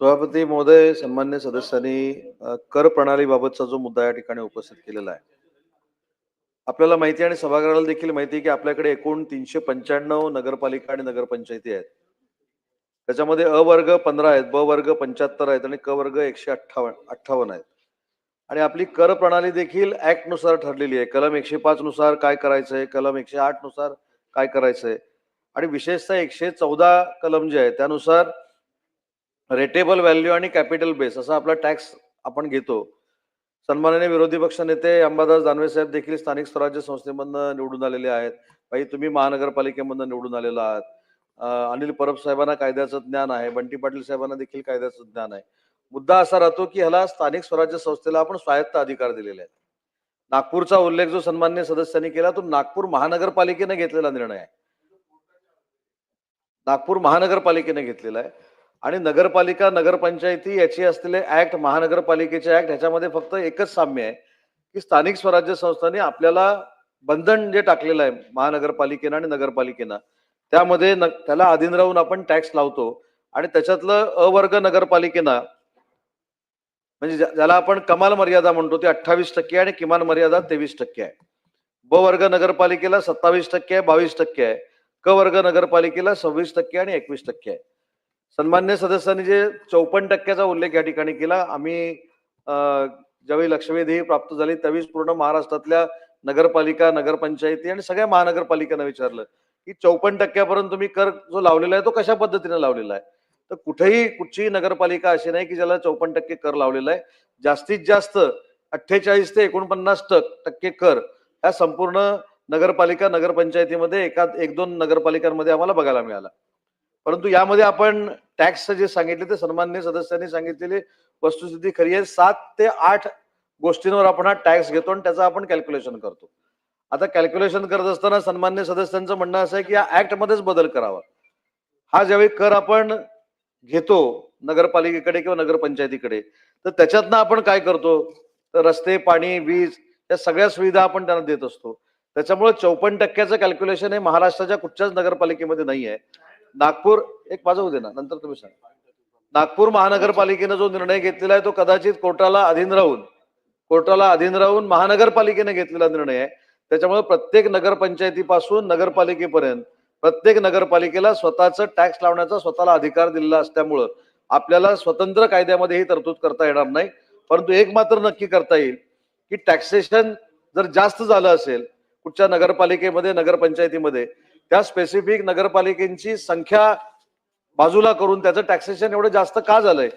सभापती महोदय सन्मान्य सदस्यांनी कर प्रणालीबाबतचा जो मुद्दा या ठिकाणी उपस्थित केलेला आहे. आपल्याला माहिती आहे आणि सभागृहाला देखील माहिती आहे की आपल्याकडे एकूण तीनशे पंच्याण्णव नगरपालिका आणि नगरपंचायती आहेत. त्याच्यामध्ये अ वर्ग पंधरा आहेत ब वर्ग पंच्याहत्तर आहेत आणि क वर्ग एकशे अठ्ठावन्न अठ्ठावन्न आहेत. आणि आपली कर प्रणाली देखील ऍक्टनुसार ठरलेली आहे. कलम एकशे पाच नुसार काय करायचं आहे कलम एकशे आठनुसार काय करायचंय. आणि विशेषतः एकशे चौदा कलम जे आहे त्यानुसार रेटेबल व्हॅल्यू आणि कॅपिटल बेस असा आपला टॅक्स आपण घेतो. सन्माननीय विरोधी पक्ष नेते अंबादास दानवे साहेब देखील स्थानिक स्वराज्य संस्थेमधनं निवडून आलेले आहेत. बाई तुम्ही महानगरपालिकेमधनं निवडून आलेला आहात. अनिल परब साहेबांना कायद्याचं ज्ञान आहे. बंटी पाटील साहेबांना देखील कायद्याचं ज्ञान आहे. मुद्दा असा राहतो की ह्याला स्थानिक स्वराज्य संस्थेला आपण स्वायत्त अधिकार दिलेले आहेत. नागपूरचा उल्लेख जो सन्मान्य सदस्यांनी केला तो नागपूर महानगरपालिकेने घेतलेला निर्णय आहे. नागपूर महानगरपालिकेने घेतलेला आहे. आणि नगरपालिका नगरपंचायती याची असलेले ऍक्ट महानगरपालिकेचे ऍक्ट ह्याच्यामध्ये फक्त एकच साम्य आहे की स्थानिक स्वराज्य संस्थांनी आपल्याला बंधन जे टाकलेलं आहे महानगरपालिकेनं आणि नगरपालिकेनं त्यामध्ये न त्याला अधीन राहून आपण टॅक्स लावतो आणि त्याच्यातलं अवर्ग नगरपालिकेनं म्हणजे ज्याला आपण कमाल मर्यादा म्हणतो ती अठ्ठावीस टक्के आणि किमान मर्यादा तेवीस टक्के आहे. ब वर्ग नगरपालिकेला सत्तावीस टक्के आहे बावीस टक्के आहे. क वर्ग नगरपालिकेला सव्वीस टक्के आणि एकवीस टक्के आहे. सन्मान्य सदस्यांनी जे चौपन्न टक्क्याचा उल्लेख या ठिकाणी केला आम्ही ज्यावेळी लक्षवेधी प्राप्त झाली त्यावेळीच पूर्ण महाराष्ट्रातल्या नगरपालिका नगरपंचायती आणि सगळ्या महानगरपालिकांना विचारलं की चौपन्न टक्क्यापर्यंत तुम्ही कर जो लावलेला आहे तो कशा पद्धतीने लावलेला आहे? तर कुठेही कुठचीही नगरपालिका अशी नाही की ज्याला चौपन्न टक्के कर लावलेला आहे. जास्तीत जास्त अठ्ठेचाळीस ते एकोणपन्नास टक्के कर ह्या संपूर्ण नगरपालिका नगरपंचायतीमध्ये एका एक दोन नगरपालिकांमध्ये आम्हाला बघायला मिळाला. परंतु यामध्ये आपण टॅक्स जे सांगितले ते सन्मान्य सदस्यांनी सांगितलेली वस्तुस्थिती खरी आहे. सात ते आठ गोष्टींवर आपण हा टॅक्स घेतो आणि त्याचं आपण कॅल्क्युलेशन करतो. आता कॅल्क्युलेशन करत असताना सन्मान्य सदस्यांचं म्हणणं असं आहे की या ऍक्ट मध्येच बदल करावा. हा ज्यावेळी कर आपण घेतो नगरपालिकेकडे किंवा नगरपंचायतीकडे तर त्याच्यातनं आपण काय करतो? तर रस्ते पाणी वीज या सगळ्या सुविधा आपण त्यांना देत असतो. त्याच्यामुळे चौपन्न टक्क्याचं कॅल्क्युलेशन हे महाराष्ट्राच्या कुठच्याच नगरपालिकेमध्ये नाही आहे. नागपूर एक वाजवू दे ना नंतर तुम्ही सांगा. नागपूर महानगरपालिकेनं जो निर्णय घेतलेला आहे तो कदाचित कोर्टाला अधीन राहून कोर्टाला अधीन राहून महानगरपालिकेने घेतलेला निर्णय आहे. त्याच्यामुळे प्रत्येक नगरपंचायतीपासून नगरपालिकेपर्यंत प्रत्येक नगरपालिकेला स्वतःचं टॅक्स लावण्याचा स्वतःला अधिकार दिलेला असल्यामुळं आपल्याला स्वतंत्र कायद्यामध्ये ही तरतूद करता येणार नाही. परंतु एक मात्र नक्की करता येईल की टॅक्सेशन जर जास्त झालं असेल कुठच्या नगरपालिकेमध्ये नगरपंचायतीमध्ये त्या स्पेसिफिक नगरपालिकेची संख्या बाजूला करून त्याचं टॅक्सेशन एवढं जास्त का झालंय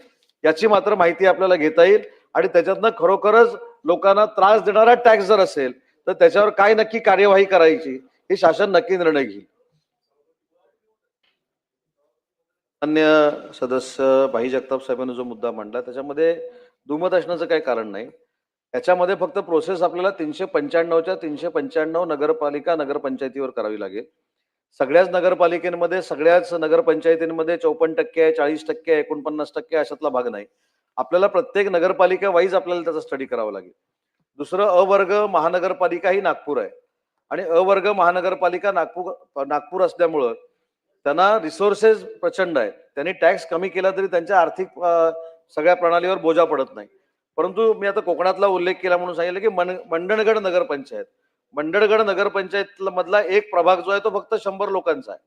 याची मात्र माहिती आपल्याला घेता येईल. आणि त्याच्यातनं खरोखरच लोकांना त्रास देणारा टॅक्स जर असेल तर त्याच्यावर काय नक्की कार्यवाही करायची हे शासन नक्की निर्णय घेईल. अन्य सदस्य भाई जगताप साहेबांनी जो मुद्दा मांडला त्याच्यामध्ये दुमत असण्याचं काही कारण नाही. याच्यामध्ये फक्त प्रोसेस आपल्याला तीनशे पंच्याण्णवच्या तीनशे पंच्याण्णव नगरपालिका नगरपंचायतीवर करावी लागेल. सगळ्याच नगरपालिकेमध्ये सगळ्याच नगरपंचायतींमध्ये चौपन्न टक्के आहे चाळीस टक्के आहे एकोणपन्नास टक्के अशातला भाग नाही. आपल्याला प्रत्येक नगरपालिका वाईज आपल्याला त्याचा स्टडी करावा लागेल. दुसरं अवर्ग महानगरपालिका ही नागपूर आहे. आणि अ वर्ग महानगरपालिका नागपूर नागपूर असल्यामुळं त्यांना रिसोर्सेस प्रचंड आहेत. त्यांनी टॅक्स कमी केला तरी त्यांच्या आर्थिक सगळ्या प्रणालीवर बोजा पडत नाही. परंतु मी आता कोकणातला उल्लेख केला म्हणून सांगितलं की मन मंडणगड नगरपंचायत. मंडळगड नगरपंचायत मधला एक प्रभाग जो आहे तो फक्त शंभर लोकांचा आहे.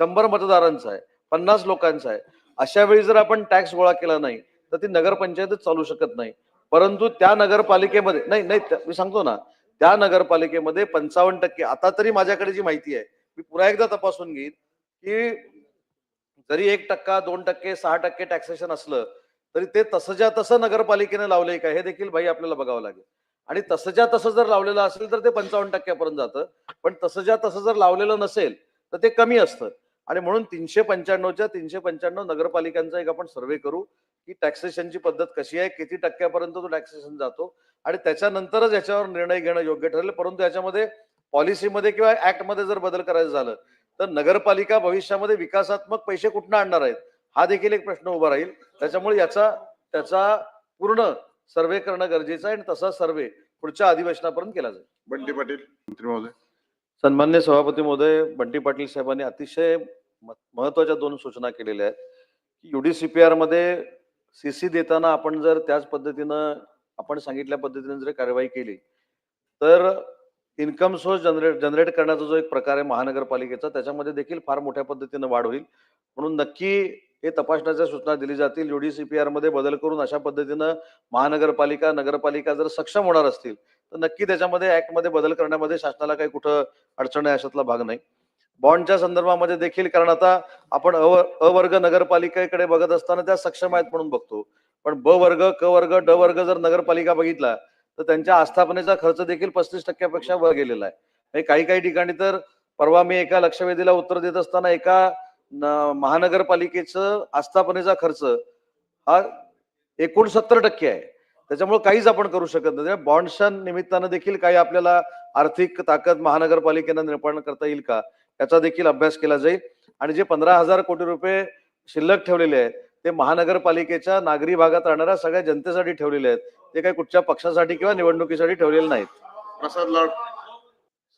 शंभर मतदारांचा आहे. पन्नास लोकांचा आहे. अशा वेळी जर आपण टॅक्स गोळा केला नाही तर ती नगरपंचायतच चालू शकत नाही. परंतु त्या नगरपालिकेमध्ये नाही नाही मी सांगतो ना त्या नगरपालिकेमध्ये पंचावन्न टक्के आता तरी माझ्याकडे जी माहिती आहे मी पुन्हा एकदा तपासून घेईन की जरी एक टक्का दोन टक्के सहा टक्के टॅक्सेशन असलं तरी ते तसंच्या तसं नगरपालिकेने लावलंय का हे देखील भाई आपल्याला बघावं लागेल. आणि तसंच्या तसं जर लावलेलं असेल तर ते पंचावन्न टक्क्यापर्यंत जातं. पण तसंच्या तसं जर लावलेलं नसेल तर ते कमी असतं. आणि म्हणून तीनशे पंच्याण्णवच्या तीनशे पंच्याण्णव नगरपालिकांचा एक आपण सर्वे करू की टॅक्सेशनची पद्धत कशी आहे किती टक्क्यापर्यंत तो टॅक्सेशन जातो आणि त्याच्यानंतरच याच्यावर निर्णय घेणं योग्य ठरेल. परंतु याच्यामध्ये पॉलिसीमध्ये किंवा ऍक्टमध्ये जर बदल करायचं झालं तर नगरपालिका भविष्यामध्ये विकासात्मक पैसे कुठनं आणणार आहेत? हा देखील एक प्रश्न उभा राहील. त्याच्यामुळे याचा त्याचा पूर्ण सर्वे करणं गरजेचं आहे आणि तसा सर्वे पुढच्या अधिवेशनापर्यंत केला जाईल. बंटी पाटील मंत्री महोदय. सन्मान्य सभापती महोदय बंटी पाटील साहेबांनी अतिशय महत्त्वाच्या दोन सूचना केलेल्या आहेत. युडीसीपीआरमध्ये सीसी देताना आपण जर त्याच पद्धतीनं आपण सांगितल्या पद्धतीने जर कारवाई केली तर इन्कम सोर्स जनरेट जनरेट करण्याचा जो एक प्रकार आहे महानगरपालिकेचा त्याच्यामध्ये देखील फार मोठ्या पद्धतीनं वाढ होईल. म्हणून नक्की हे तपासण्याच्या सूचना दिली जातील. युडीसीपीआरमध्ये बदल करून अशा पद्धतीनं महानगरपालिका नगरपालिका जर सक्षम होणार असतील तर नक्की त्याच्यामध्ये ऍक्टमध्ये बदल करण्यामध्ये शासनाला काही कुठं अडचण आहे अशातला भाग नाही. बॉन्डच्या संदर्भामध्ये देखील कारण आता आपण अ अ वर्ग नगरपालिकेकडे बघत असताना त्या सक्षम आहेत म्हणून बघतो. पण ब वर्ग क वर्ग ड वर्ग जर नगरपालिका बघितला तर त्यांच्या आस्थापनेचा खर्च देखील पस्तीस टक्क्यापेक्षा वर गेलेला आहे. काही काही ठिकाणी तर परवा मी एका लक्षवेधीला उत्तर देत असताना एका महानगरपालिकेचं आस्थापनेचा खर्च हा एकोणसत्तर टक्के आहे. त्याच्यामुळे काहीच आपण करू शकत नाही. म्हणजे बॉन्डच्या निमित्तानं देखील काही आपल्याला आर्थिक ताकद महानगरपालिकेनं निर्माण करता येईल का? याचा देखील अभ्यास केला जाईल. आणि जे पंधरा हजार कोटी रुपये शिल्लक ठेवलेले आहेत ते महानगरपालिकेच्या नागरी भागात राहणाऱ्या सगळ्या जनतेसाठी ठेवलेले आहेत. ते काही कुठच्या पक्षासाठी किंवा निवडणुकीसाठी ठेवलेले नाहीत. प्रसाद लाड.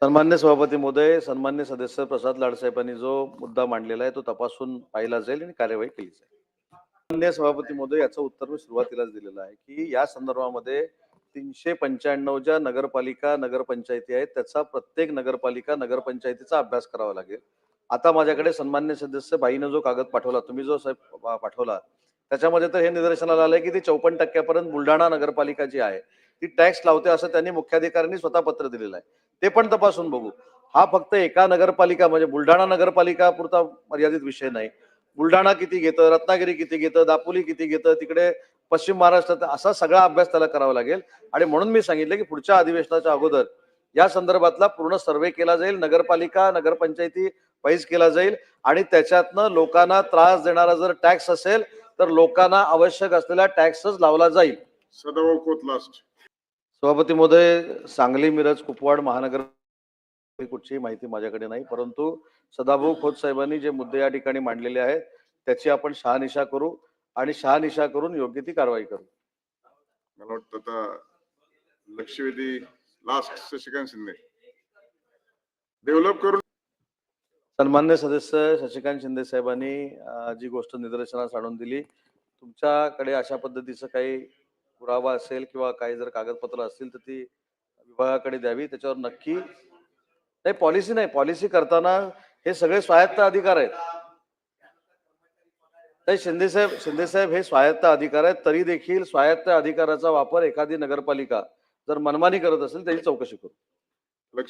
सन्मान्य सभापती महोदय सन्मान्य सदस्य प्रसाद लाडसाहेबांनी जो मुद्दा मांडलेला आहे तो तपासून पाहिला जाईल आणि कार्यवाही केली जाईल. सन्मान्य सभापती महोदय याचं उत्तर मी सुरुवातीलाच दिलेलं आहे की या संदर्भामध्ये तीनशे पंच्याण्णव ज्या नगरपालिका नगरपंचायती आहेत त्याचा प्रत्येक नगरपालिका नगरपंचायतीचा अभ्यास करावा लागेल. आता माझ्याकडे सन्मान्य सदस्य बाईनं जो कागद पाठवला तुम्ही जो साहेब पाठवला त्याच्यामध्ये तर हे निदर्शनाला आलंय की ती चौपन्न टक्क्यापर्यंत बुलढाणा नगरपालिका जी आहे ती टॅक्स लावते असं त्यांनी मुख्याधिकाऱ्यांनी स्वतः पत्र दिलेलं आहे. ते पण तपासून बघू. हा फक्त एका नगरपालिका म्हणजे बुलढाणा नगरपालिका पुरता मर्यादित विषय नाही. बुलढाणा किती घेतं रत्नागिरी किती घेतं दापोली किती घेतं तिकडे पश्चिम महाराष्ट्रात असा सगळा अभ्यास त्याला करावा लागेल. आणि म्हणून मी सांगितलं की पुढच्या अधिवेशनाच्या अगोदर या संदर्भातला पूर्ण सर्वे केला जाईल नगरपालिका नगरपंचायती पैज केला जाईल. आणि त्याच्यातनं लोकांना त्रास देणारा जर टॅक्स असेल तर लोकांना आवश्यक असलेला टॅक्सच लावला जाईल. सदाभाऊ खोत लास्ट सभापती महोदय सांगली मिरज कुपवाड महानगर कुठचीही माहिती माझ्याकडे नाही परंतु सदाभाऊ खोत साहेबांनी जे मुद्दे या ठिकाणी मांडलेले आहेत त्याची आपण शहानिशा करू आणि शहानिशा करून योग्य ती कारवाई करू. मला वाटतं आता लक्षवेधी लास्ट शशिकांत शिंदे. डेव्हलप करून सन्मान्य सदस्य शशिकांत शिंदे साहेबांनी जी गोष्ट निदर्शनास आणून दिली तुमच्याकडे अशा पद्धतीचं काही पुरावा असेल किंवा काही जर कागदपत्र असतील तर ती विभागाकडे द्यावी त्याच्यावर नक्की नाही पॉलिसी नाही. पॉलिसी करताना हे सगळे स्वायत्त अधिकार आहेत. नाही शिंदेसाहेब शिंदेसाहेब हे स्वायत्त अधिकार आहेत तरी देखील स्वायत्त अधिकाराचा वापर एखादी नगरपालिका जर मनमानी करत असेल त्याची चौकशी करू.